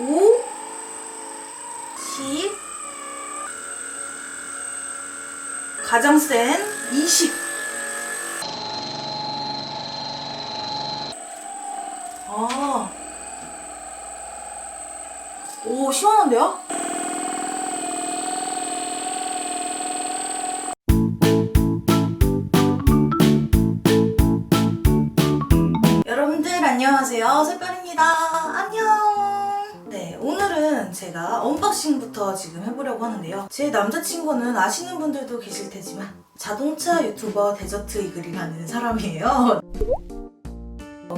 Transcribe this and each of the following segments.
5 10 가장 센 20. 아. 오, 시원한데요? 여러분들 안녕하세요. 새별입니다. 제가 언박싱부터 지금 해보려고 하는데요. 제 남자친구는 아시는 분들도 계실 테지만 자동차 유튜버 데저트 이글이라는 사람이에요.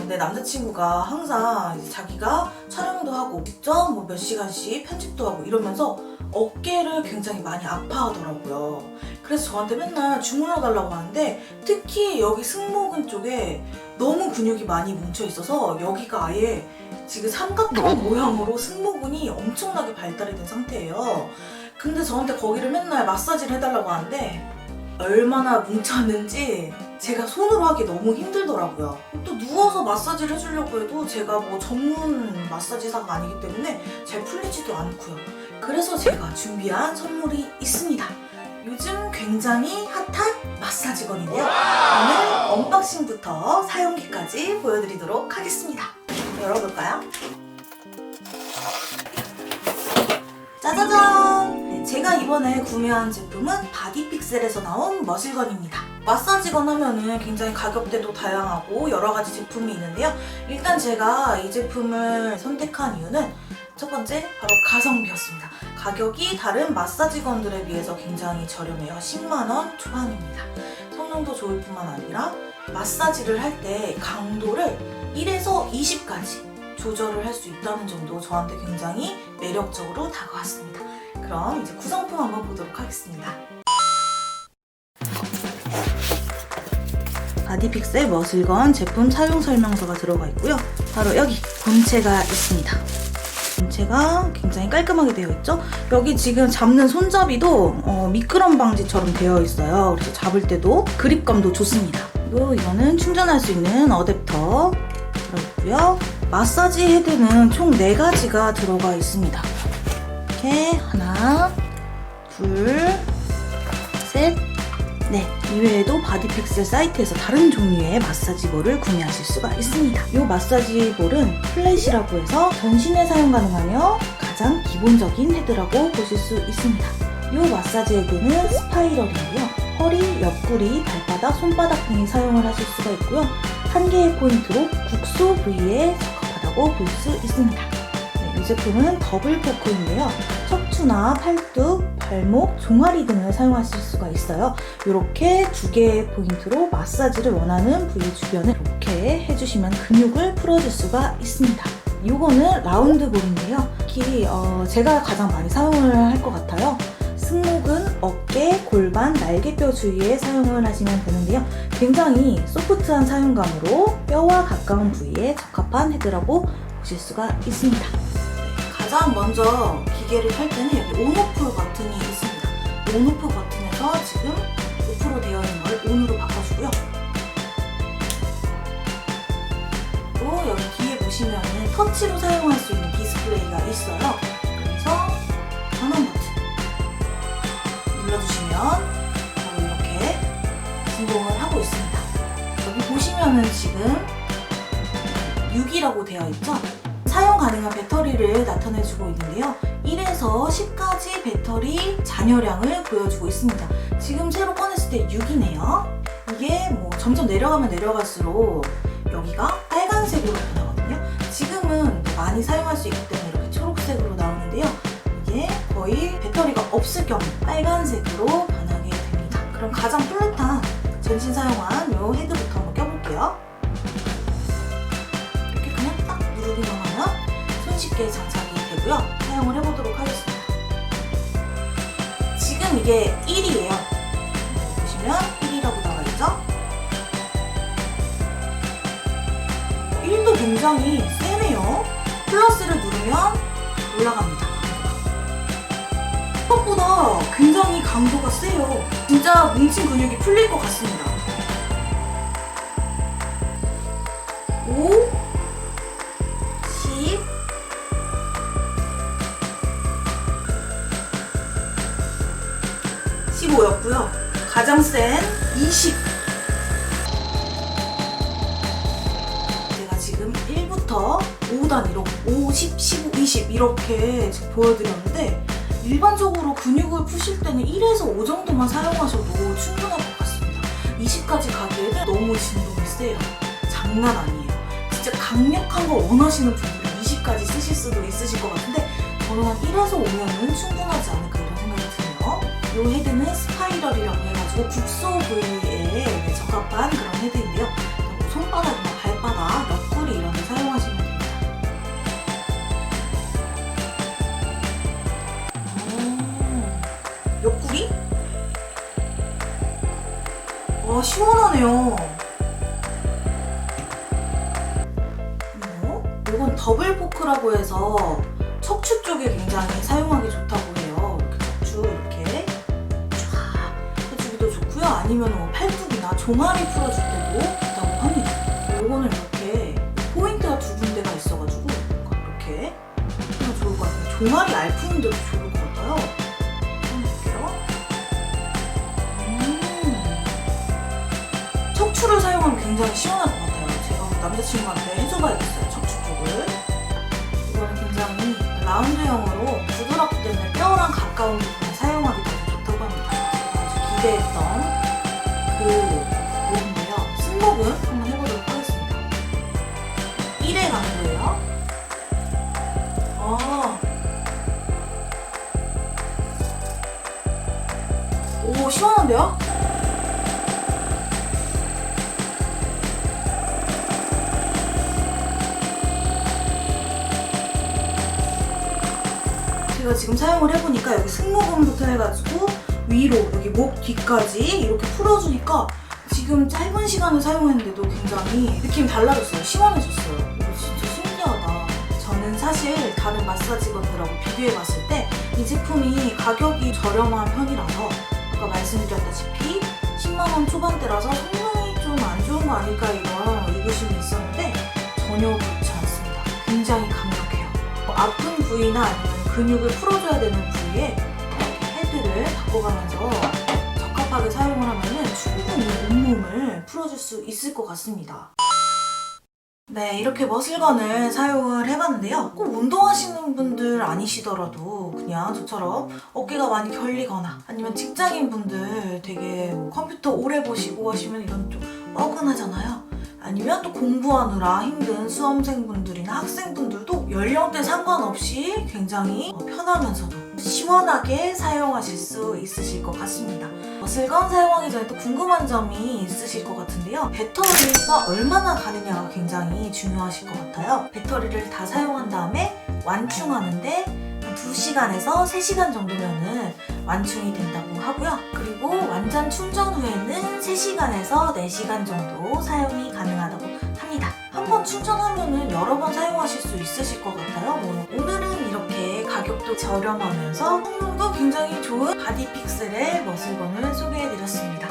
어, 근데 남자친구가 항상 이제 자기가 촬영도 하고 직접 뭐 몇 시간씩 편집도 하고 이러면서 어깨를 굉장히 많이 아파하더라고요. 그래서 저한테 맨날 주문해 달라고 하는데 특히 여기 승모근 쪽에 너무 근육이 많이 뭉쳐 있어서 여기가 아예 지금 삼각형 모양으로 승모근이 엄청나게 발달이 된 상태예요. 근데 저한테 거기를 맨날 마사지를 해달라고 하는데 얼마나 뭉쳤는지 제가 손으로 하기 너무 힘들더라고요. 또 누워서 마사지를 해주려고 해도 제가 뭐 전문 마사지사가 아니기 때문에 잘 풀리지도 않고요. 그래서 제가 준비한 선물이 있습니다. 요즘 굉장히 핫한 마사지건인데요. 오늘 언박싱부터 사용기까지 보여드리도록 하겠습니다. 열어볼까요? 짜자잔! 네, 제가 이번에 구매한 제품은 바디픽셀에서 나온 머슬건입니다. 마사지건 하면은 굉장히 가격대도 다양하고 여러 가지 제품이 있는데요. 일단 제가 이 제품을 선택한 이유는 첫 번째 바로 가성비였습니다. 가격이 다른 마사지건들에 비해서 굉장히 저렴해요. 10만원 초반입니다. 성능도 좋을 뿐만 아니라 마사지를 할 때 강도를 1에서 20까지 조절을 할 수 있다는 점도 저한테 굉장히 매력적으로 다가왔습니다. 그럼 이제 구성품 한번 보도록 하겠습니다. 바디픽셀 머슬건 제품 사용 설명서가 들어가 있고요. 바로 여기 본체가 있습니다. 본체가 굉장히 깔끔하게 되어 있죠. 여기 지금 잡는 손잡이도 어, 미끄럼 방지처럼 되어 있어요. 그래서 잡을 때도 그립감도 좋습니다. 그리고 이거는 충전할 수 있는 어댑터 들어있고요. 마사지 헤드는 총 4가지가 들어가 있습니다. 이렇게 하나, 둘, 이외에도 바디픽셀 사이트에서 다른 종류의 마사지볼을 구매하실 수가 있습니다. 이 마사지볼은 플랫이라고 해서 전신에 사용 가능하며 가장 기본적인 헤드라고 보실 수 있습니다. 이 마사지 헤드는 스파이럴인데요. 허리, 옆구리, 발바닥, 손바닥 등에 사용을 하실 수가 있고요. 한 개의 포인트로 국소 부위에 적합하다고 볼 수 있습니다. 네, 이 제품은 더블 포크인데요. 척추나 팔뚝, 발목, 종아리 등을 사용하실 수가 있어요. 이렇게 두 개의 포인트로 마사지를 원하는 부위 주변을 이렇게 해주시면 근육을 풀어줄 수가 있습니다. 이거는 라운드 볼인데요. 특히 어, 제가 가장 많이 사용을 할 것 같아요. 승모근, 어깨, 골반, 날개뼈 주위에 사용을 하시면 되는데요. 굉장히 소프트한 사용감으로 뼈와 가까운 부위에 적합한 헤드라고 보실 수가 있습니다. 가장 먼저 기계를 켤 때는 여기 온오프 버튼이 있습니다. 온오프 버튼에서 지금 오프로 되어 있는 걸 온으로 바꿔주고요. 또 여기 뒤에 보시면은 터치로 사용할 수 있는 디스플레이가 있어요. 그래서 전원 버튼 눌러주시면 바로 이렇게 진동을 하고 있습니다. 여기 보시면은 지금 6이라고 되어 있죠? 배터리를 나타내주고 있는데요. 1에서 10까지 배터리 잔여량을 보여주고 있습니다. 지금 새로 꺼냈을 때 6이네요. 이게 뭐 점점 내려가면 내려갈수록 여기가 빨간색으로 변하거든요. 지금은 많이 사용할 수 있기 때문에 이렇게 초록색으로 나오는데요. 이게 거의 배터리가 없을 경우 빨간색으로 변하게 됩니다. 그럼 가장 플랫한 전신 사용한 이 헤드부터 한번 껴볼게요. 이렇게 그냥 딱 누르기만 쉽게 장착이 되고요. 사용을 해보도록 하겠습니다. 지금 이게 1이에요. 보시면 1이라고 나와 있죠? 1도 굉장히 세네요. 플러스를 누르면 올라갑니다. 생각보다 굉장히 강도가 세요. 진짜 뭉친 근육이 풀릴 것 같습니다. 5, 가장 센 20. 제가 지금 1부터 5 단위로 5, 10, 15, 20 이렇게 보여드렸는데 일반적으로 근육을 푸실 때는 1에서 5 정도만 사용하셔도 충분할 것 같습니다. 20까지 가기에는 너무 진동이 세요. 장난 아니에요. 진짜 강력한 거 원하시는 분들은 20까지 쓰실 수도 있으실 것 같은데 저는 한 1에서 5면은 충분하지 않을까 이런 생각이 드네요. 이 헤드 가지고 국소 부위에 네, 적합한 그런 헤드인데요. 뭐 손바닥이나 발바닥, 옆구리 이런 데 사용하시면 됩니다. 오, 옆구리? 와 시원하네요. 이건 더블 포크라고 해서 척추 쪽에 굉장히 사용하기 좋다고 아니면 뭐 팔뚝이나 종아리 풀어줄 때도 좋다고 합니다. 이거는 이렇게 포인트가 두 군데가 있어가지고 이렇게 하면 좋을 것 같아요. 종아리 알품인데도 좋을 것 같아요. 한번 볼게요. 음. 척추를 사용하면 굉장히 시원할 것 같아요. 제가 남자친구한테 해줘봐야겠어요. 척추 쪽을. 이거는 굉장히 라운드형으로 부드럽기 때문에 뼈랑 가까운 부분에 사용하기 더 좋다고 합니다. 아주 기대했던 오, 시원한데요? 제가 지금 사용을 해보니까 여기 승모근부터 해가지고 위로 여기 목 뒤까지 이렇게 풀어주니까 지금 짧은 시간을 사용했는데도 굉장히 느낌이 달라졌어요. 시원해졌어요. 이거 진짜 신기하다. 저는 사실 다른 마사지건들하고 비교해봤을 때 이 제품이 가격이 저렴한 편이라서 아까 말씀드렸다시피 10만원 초반대라서 성능이 좀안 좋은 거 아닐까 이런 의구심이 있었는데 전혀 그렇지 않습니다. 굉장히 강력해요. 뭐 아픈 부위나 아니면 근육을 풀어줘야 되는 부위에 헤드를 바꿔가면서 적합하게 사용을 하면은 충분히 온몸을 풀어줄 수 있을 것 같습니다. 네, 이렇게 머슬건을 사용을 해봤는데요. 꼭 운동하시는 분들 아니시더라도 그냥 저처럼 어깨가 많이 결리거나 아니면 직장인 분들 되게 뭐 컴퓨터 오래 보시고 하시면 이런 좀 뻐근하잖아요. 아니면 또 공부하느라 힘든 수험생분들이나 학생분들도 연령대 상관없이 굉장히 편하면서도 시원하게 사용하실 수 있으실 것 같습니다. 슬건 사용하기 전에 또 궁금한 점이 있으실 것 같은데요. 배터리가 얼마나 가느냐가 굉장히 중요하실 것 같아요. 배터리를 다 사용한 다음에 완충하는데 한 2시간에서 3시간 정도면은 완충이 된다고 하고요. 그리고 완전 충전 후에는 3시간에서 4시간 정도 사용이 가능하다고 합니다. 한 번 충전하면은 여러 번 사용하실 수 있으실 것 같아요. 뭐 오늘은 이렇게 가격도 저렴하면서 성능도 굉장히 좋은 바디픽셀의 머슬건을 소개해드렸습니다.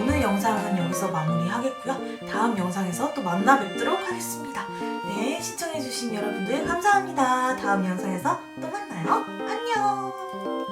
오늘 영상은 여기서 마무리하겠고요. 다음 영상에서 또 만나 뵙도록 하겠습니다. 네, 시청해주신 여러분들 감사합니다. 다음 영상에서 또 만나요. 안녕!